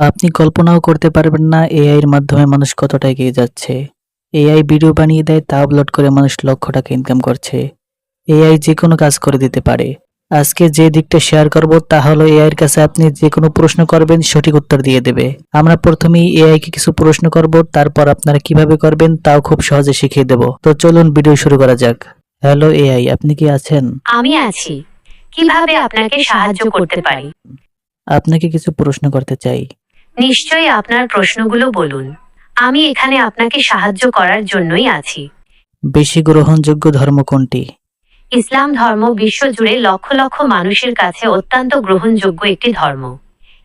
আপনি কল্পনাও করতে পারবেন না এআই এর মাধ্যমে মানুষ কতটা এগিয়ে যাচ্ছে। এআই ভিডিও বানিয়ে দেয় তা আপলোড করে মানুষ লক্ষ টাকা ইনকাম করছে। এআই যে কোনো কাজ করে দিতে পারে। আজকে যে দিকটা শেয়ার করব তা হলো এআই এর কাছে আপনি যে কোনো প্রশ্ন করবেন সঠিক উত্তর দিয়ে দেবে। আমরা প্রথমেই এআইকে কিছু প্রশ্ন করব তারপর আপনারা কীভাবে করবেন তাও খুব সহজে শিখিয়ে দেব। তো চলুন ভিডিও শুরু করা যাক। হ্যালো এআই আপনি কি আছেন? আমি আছি। কীভাবে আপনাকে সাহায্য করতে পারি? আপনাকে কিছু প্রশ্ন করতে চাই। নিশ্চয়ই আপনার প্রশ্নগুলো বলুন। আমি এখানে আপনাকে সাহায্য করার জন্যই আছি। বেশি গ্রহণযোগ্য ধর্ম কোনটি? ইসলাম ধর্ম বিশ্বজুড়ে লক্ষ লক্ষ মানুষের কাছে অত্যন্ত গ্রহণযোগ্য একটি ধর্ম।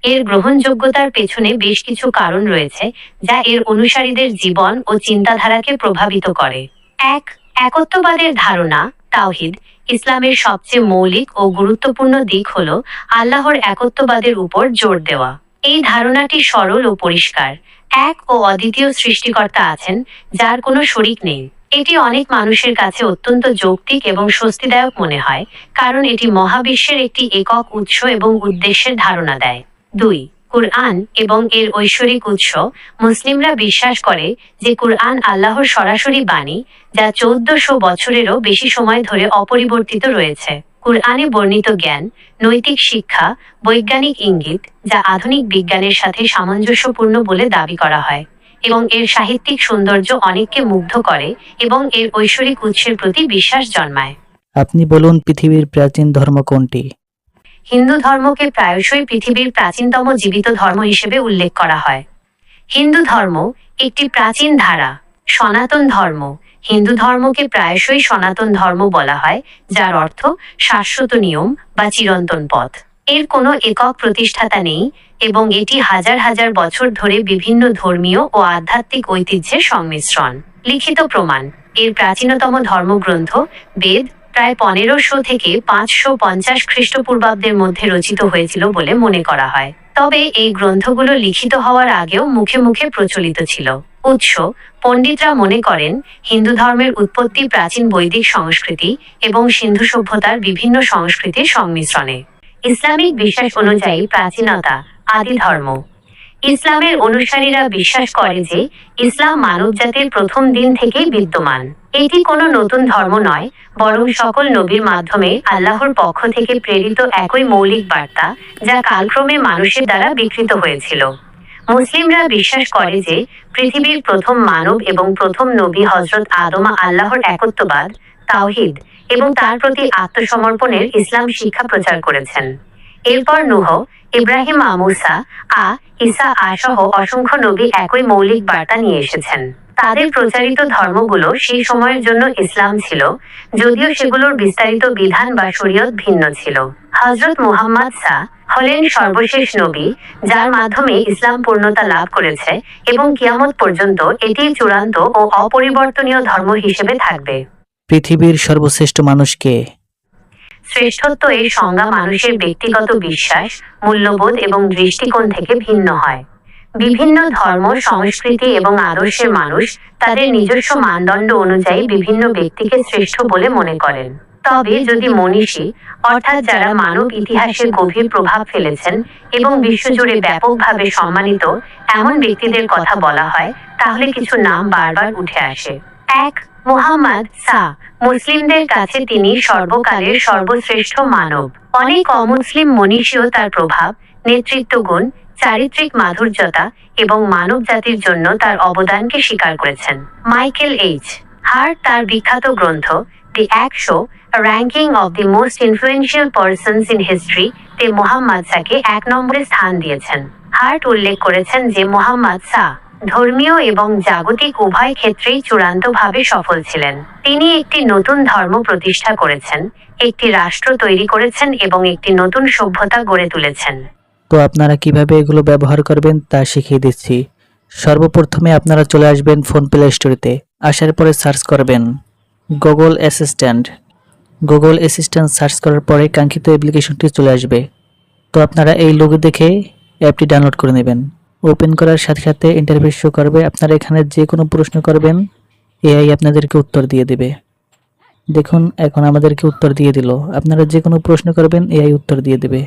এর গ্রহণযোগ্যতার পেছনে বেশ কিছু কারণ রয়েছে যা এর অনুসারীদের জীবন ও চিন্তাধারাকে প্রভাবিত করে। এক একত্ববাদের ধারণা তাওহিদ ইসলামের সবচেয়ে মৌলিক ও গুরুত্বপূর্ণ দিক হল আল্লাহর একত্ববাদের উপর জোর দেওয়া। এই ধারণাটি সরল ও পরিষ্কার। এক ও অদ্বিতীয় সৃষ্টিকর্তা আছেন, যার কোনো শরিক নেই। এটি অনেক মানুষের কাছে অত্যন্ত যৌক্তিক এবং স্বস্তিদায়ক মনে হয়, কারণ এটি মহাবিশ্বের একটি একক উৎস এবং উদ্দেশ্যের ধারণা দেয়। দুই, কুরআন এবং এর ঐশ্বরিক উৎস। মুসলিমরা বিশ্বাস করে যে কুরআন আল্লাহর সরাসরি বাণী, যা চৌদ্দশো বছরেরও বেশি সময় ধরে অপরিবর্তিত রয়েছে। কুরআনে বর্ণিত জ্ঞান নৈতিক শিক্ষা বৈজ্ঞানিক ইঙ্গিত যা আধুনিক বিজ্ঞানের সাথে সামঞ্জস্যপূর্ণ বলে দাবি করা হয় এবং এর সাহিত্যিক সৌন্দর্য অনেককে মুগ্ধ করে এবং এর ঐশ্বরিক উৎসের প্রতি বিশ্বাস জন্মায়। আপনি বলুন পৃথিবীর প্রাচীন ধর্ম কোনটি? হিন্দু ধর্মকে প্রায়শই পৃথিবীর প্রাচীনতম জীবিত ধর্ম হিসেবে উল্লেখ করা হয়। হিন্দু ধর্ম একটি প্রাচীন ধারা সনাতন ধর্ম। হিন্দু ধর্মকে প্রায়শই সনাতন ধর্ম বলা হয়, যার অর্থ শাশ্বত নিয়ম বা চিরন্তন পথ। এর কোনো একক প্রতিষ্ঠাতা নেই এবং এটি হাজার হাজার বছর ধরে বিভিন্ন ধর্মীয় ও আধ্যাত্মিক ঐতিহ্যের সংমিশ্রণ। লিখিত প্রমাণ, এর প্রাচীনতম ধর্মগ্রন্থ, বেদ, প্রায় পনেরোশো থেকে পাঁচশো পঞ্চাশ খ্রিস্টপূর্বাব্দের মধ্যে রচিত হয়েছিল বলে মনে করা হয়। তবে এই গ্রন্থগুলো লিখিত হওয়ার আগেও মুখে মুখে প্রচলিত ছিল। উৎস, পণ্ডিতরা মনে করেন, হিন্দু ধর্মের উৎপত্তি প্রাচীন বৈদিক সংস্কৃতি এবং সিন্ধু সভ্যতার বিভিন্ন সংস্কৃতির সংমিশ্রণে। ইসলামিক বিশ্বাস অনুযায়ী প্রাচীনতা আদি ধর্ম ইসলামের অনুসারীরা বিশ্বাস করে যে ইসলাম মানব জাতির প্রথম দিন থেকেই বিদ্যমান। এটি কোনো নতুন ধর্ম নয়, বরং সকল নবীর মাধ্যমে আল্লাহর পক্ষ থেকে প্রেরিত একই মৌলিক বার্তা যা কালক্রমে মানুষের দ্বারা বিকৃত হয়েছিল। মুসলিমরা বিশ্বাস করে যে পৃথিবীর প্রথম মানব এবং প্রথম নবী হজরত আদমা আল্লাহর একত্ববাদ, তাওহিদ এবং তার প্রতি আত্মসমর্পণের ইসলাম শিক্ষা প্রচার করেছেন। এরপর নুহ ইব্রাহিম আমুসা আ ঈসা আসহ অসংখ্য নবী একই মৌলিক বার্তা নিয়ে এসেছেন। তাদের প্রচারিত ধর্মগুলো সেই সময়ের জন্য ইসলাম ছিল যদিও সেগুলোর বিস্তারিত বিধান বা শরীয়ত ভিন্ন ছিল। হজরত মুহাম্মদ সা হলেন সর্বশেষ নবী যার মাধ্যমে ইসলাম পূর্ণতা লাভ করেছে এবং কিয়ামত পর্যন্ত এটি চূড়ান্ত ও অপরিবর্তনীয় ধর্ম হিসেবে থাকবে। পৃথিবীর সর্বশ্রেষ্ঠ মানুষকে শ্রেষ্ঠত্ব এর সংজ্ঞা মানুষের ব্যক্তিগত বিশ্বাস মূল্যবোধ এবং দৃষ্টিকোণ থেকে ভিন্ন হয়। বিভিন্ন ধর্ম সংস্কৃতি এবং আদর্শের মানুষ তাদের নিজস্ব মানদণ্ড অনুযায়ী বিভিন্ন ব্যক্তিকে শ্রেষ্ঠ বলে মনে করেন। তবে যদি মনীষী অর্থাৎ যারা মানব ইতিহাসে গভীর প্রভাব ফেলেছেন এবং বিশ্বজুড়ে ব্যাপকভাবে সম্মানিত এমন ব্যক্তিদের কথা বলা হয় তাহলে কিছু নাম বারবার উঠে আসে। এক মুহাম্মদ সা, মুসলিমদের কাছে তিনি সর্বকালের সর্বশ্রেষ্ঠ মানব। অনেক অমুসলিম মনীষীও তার প্রভাব নেতৃত্ব গুণ চারিত্রিক মাধুর্যতা এবং মানব জাতির জন্য তার অবদানকে স্বীকার করেছেন। মাইকেল এইচ হার্ট তার বিখ্যাত গ্রন্থ, দি একশো ranking of the most influential persons in history তে মোহাম্মদ সাকে এক নম্বরে স্থান দিয়েছেন। হার্ট উল্লেখ করেছেন যে মোহাম্মদ সা ধর্মীয় এবং জাগতিক উভয় ক্ষেত্রেই চূড়ান্তভাবে সফল ছিলেন। তিনি একটি নতুন ধর্ম প্রতিষ্ঠা করেছেন, একটি রাষ্ট্র তৈরি করেছেন এবং একটি নতুন সভ্যতা গড়ে তুলেছেন। তো আপনারা কীভাবে এগুলো ব্যবহার করবেন তা শিখিয়ে দিচ্ছি। সর্বপ্রথমে আপনারা চলে আসবেন ফোন প্লে স্টোরিতে। আসার পরে সার্চ করবেন Google assistant. Google assistant search করার পরে কাঙ্ক্ষিত অ্যাপ্লিকেশনটি চলে আসবে। তো আপনারা এই লোগো দেখে অ্যাপটি ডাউনলোড করে নেবেন। ওপেন করার সাথে সাথে ইন্টারফেস শো করবে। আপনারা এখানে যে কোনো প্রশ্ন করবেন এআই আপনাদেরকে উত্তর দিয়ে দেবে। দেখুন, এখন আমাদেরকে উত্তর দিয়ে দিল। আপনারা যে কোনো প্রশ্ন করবেন এআই উত্তর দিয়ে দেবে।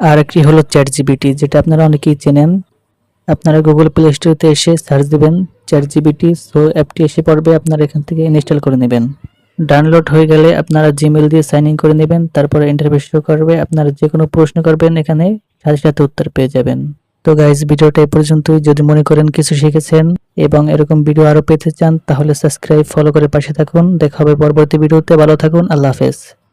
আর একটি হলো চ্যাট জিবিটি যেটা আপনারা অনেকেই চেনেন। আপনারা গুগল প্লে স্টোরেতে এসে সার্চ দিবেন চ্যাট জিবিটি সো অ্যাপটি এসে পড়বে, আপনারা এখান থেকে ইনস্টল করে নেবেন। ডাউনলোড হয়ে গেলে আপনারা জিমেল দিয়ে সাইন ইন করে নেবেন, তারপরে ইন্টারভিউ শো করবে। আপনারা যে কোনো প্রশ্ন করবেন এখানে, সাথে সাথে উত্তর পেয়ে যাবেন। তো গাইজ ভিডিওটা এ পর্যন্তই। যদি মনে করেন কিছু শিখেছেন এবং এরকম ভিডিও আরও পেতে চান, তাহলে সাবস্ক্রাইব ফলো করে পাশে থাকুন। দেখা হবে পরবর্তী ভিডিওতে ভালো থাকুন, আল্লাহ হাফেজ।